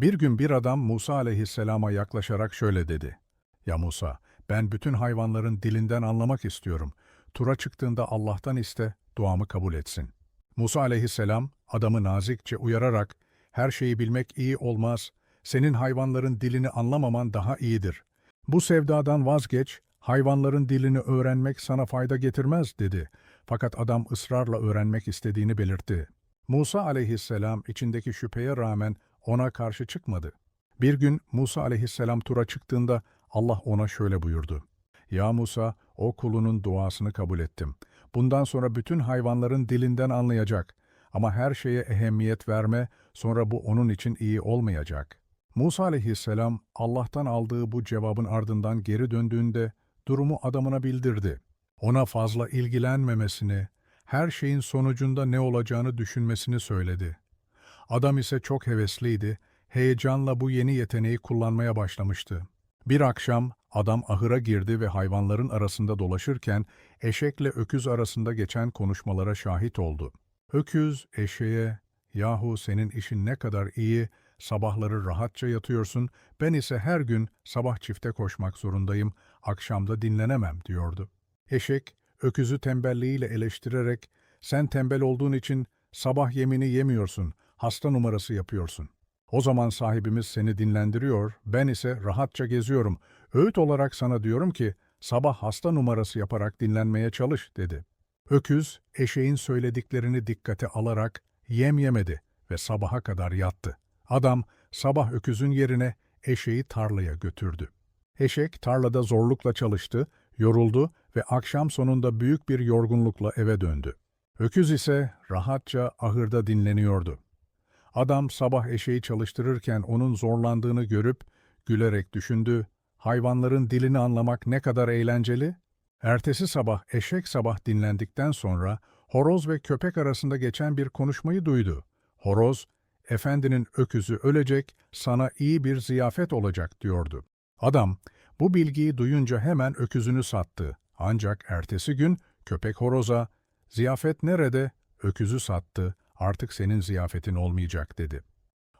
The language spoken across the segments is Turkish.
Bir gün bir adam Musa aleyhisselama yaklaşarak şöyle dedi. Ya Musa, ben bütün hayvanların dilinden anlamak istiyorum. Tura çıktığında Allah'tan iste, duamı kabul etsin. Musa aleyhisselam adamı nazikçe uyararak, her şeyi bilmek iyi olmaz, senin hayvanların dilini anlamaman daha iyidir. Bu sevdadan vazgeç, hayvanların dilini öğrenmek sana fayda getirmez dedi. Fakat adam ısrarla öğrenmek istediğini belirtti. Musa aleyhisselam içindeki şüpheye rağmen ona karşı çıkmadı. Bir gün Musa aleyhisselam tura çıktığında Allah ona şöyle buyurdu. Ya Musa, o kulunun duasını kabul ettim. Bundan sonra bütün hayvanların dilinden anlayacak. Ama her şeye ehemmiyet verme, sonra bu onun için iyi olmayacak. Musa aleyhisselam Allah'tan aldığı bu cevabın ardından geri döndüğünde durumu adamına bildirdi. Ona fazla ilgilenmemesini, her şeyin sonucunda ne olacağını düşünmesini söyledi. Adam ise çok hevesliydi, heyecanla bu yeni yeteneği kullanmaya başlamıştı. Bir akşam adam ahıra girdi ve hayvanların arasında dolaşırken eşekle öküz arasında geçen konuşmalara şahit oldu. Öküz eşeğe, ''Yahu senin işin ne kadar iyi, sabahları rahatça yatıyorsun, ben ise her gün sabah çifte koşmak zorundayım, akşamda dinlenemem.'' diyordu. Eşek, öküzü tembelliğiyle eleştirerek, ''Sen tembel olduğun için sabah yemini yemiyorsun, hasta numarası yapıyorsun. O zaman sahibimiz seni dinlendiriyor, ben ise rahatça geziyorum. Öğüt olarak sana diyorum ki, sabah hasta numarası yaparak dinlenmeye çalış, dedi. Öküz, eşeğin söylediklerini dikkate alarak yem yemedi ve sabaha kadar yattı. Adam, sabah öküzün yerine eşeği tarlaya götürdü. Eşek tarlada zorlukla çalıştı, yoruldu ve akşam sonunda büyük bir yorgunlukla eve döndü. Öküz ise rahatça ahırda dinleniyordu. Adam sabah eşeği çalıştırırken onun zorlandığını görüp gülerek düşündü, hayvanların dilini anlamak ne kadar eğlenceli. Ertesi sabah eşek sabah dinlendikten sonra horoz ve köpek arasında geçen bir konuşmayı duydu. Horoz, efendinin öküzü ölecek, sana iyi bir ziyafet olacak diyordu. Adam, bu bilgiyi duyunca hemen öküzünü sattı. Ancak ertesi gün köpek horoza, ziyafet nerede? Öküzü sattı, artık senin ziyafetin olmayacak dedi.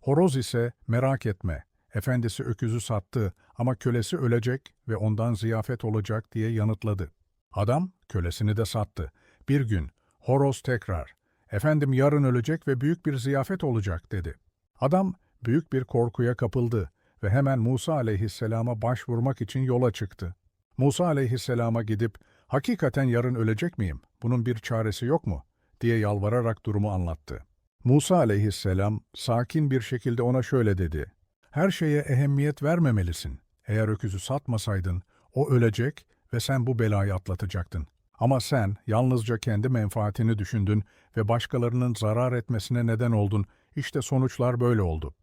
Horoz ise merak etme, efendisi öküzü sattı ama kölesi ölecek ve ondan ziyafet olacak diye yanıtladı. Adam kölesini de sattı. Bir gün horoz tekrar, efendim yarın ölecek ve büyük bir ziyafet olacak dedi. Adam büyük bir korkuya kapıldı ve hemen Musa aleyhisselama başvurmak için yola çıktı. Musa aleyhisselama gidip, hakikaten yarın ölecek miyim, bunun bir çaresi yok mu? Diye yalvararak durumu anlattı. Musa aleyhisselam sakin bir şekilde ona şöyle dedi. Her şeye ehemmiyet vermemelisin. Eğer öküzü satmasaydın, o ölecek ve sen bu belayı atlatacaktın. Ama sen yalnızca kendi menfaatini düşündün ve başkalarının zarar etmesine neden oldun. İşte sonuçlar böyle oldu.